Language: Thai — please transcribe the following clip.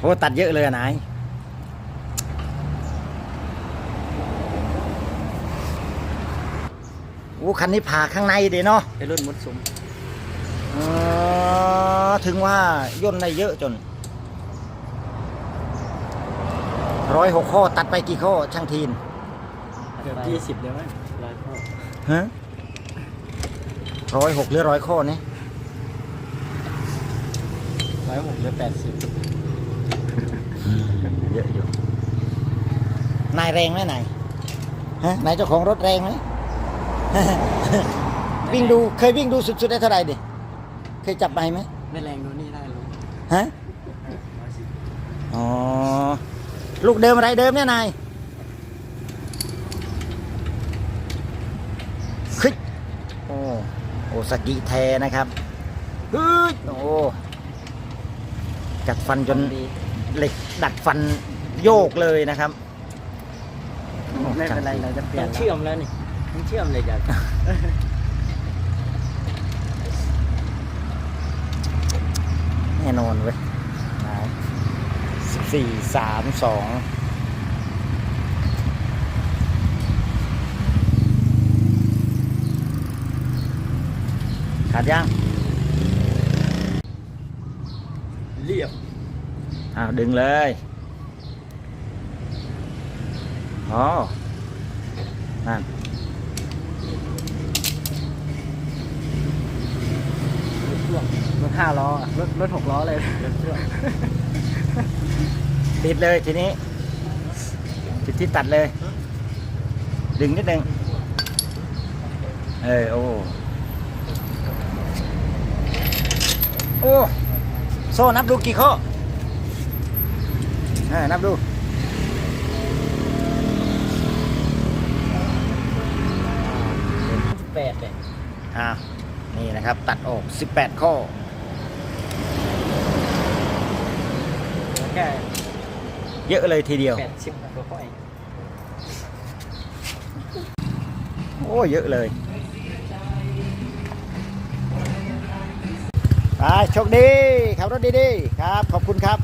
โอ้ตัดเยอะเลยอะนายโอ้คันนี้ผ่าข้างในดีเนาะเป็นรุ่นมุดซุ้มอ๋อถึงว่าย่นได้เยอะจนร้อยหกข้อตัดไปกี่ข้อช่างทีนเกือบยี่สิบเลยมั้งร้อยข้อฮะร้อยหกหรือร้อยข้อนี่ร้อยหกหรือแปดสิบ เยอะอยู่ นายแรงไหมนายฮะนายเจ้าของรถแรงไหม วิ่งดูเคยวิ่งดูสุดๆได้เท่าไหร่ดิเคยจับไปไหมไม่แรงดูนี่ได้เลยฮะอ๋อลูกเดิมอะไรเดิมเนี่ยนายคึดโอ้โอสกิแทนะครับฮึดโอ้กัดฟันจนดีเหล็กดัดฟันโยกเลยนะครับโอ้ ไม่เป็นไรเราจะเปลี่ยนเชื่อมแล้วนี่ต้องเชื่อมเลยจ้ะแน่นอนเว้ยสิบสี่สามสองขาดยังเรียบอ้าวดึงเลย อ๋อนั่นรถพ่วงรถห้าล้ออะรถรถหกล้อเลยรถพ่วงติดเลยทีนี้จุดที่ตัดเลย ดึงนิดนึงเออโอ้โอ้โซ่นับดูกี่ข้อเออนับดู แป ดเลยอ่านี่นะครับ ตัดออก 18 ข้อแล้วแค่เยอะเลยทีเดียว แปดสิบกว่าข้อเองโอ้เยอะเลย ไปโชคดีขับรถดีๆครับ ขอบคุณครับ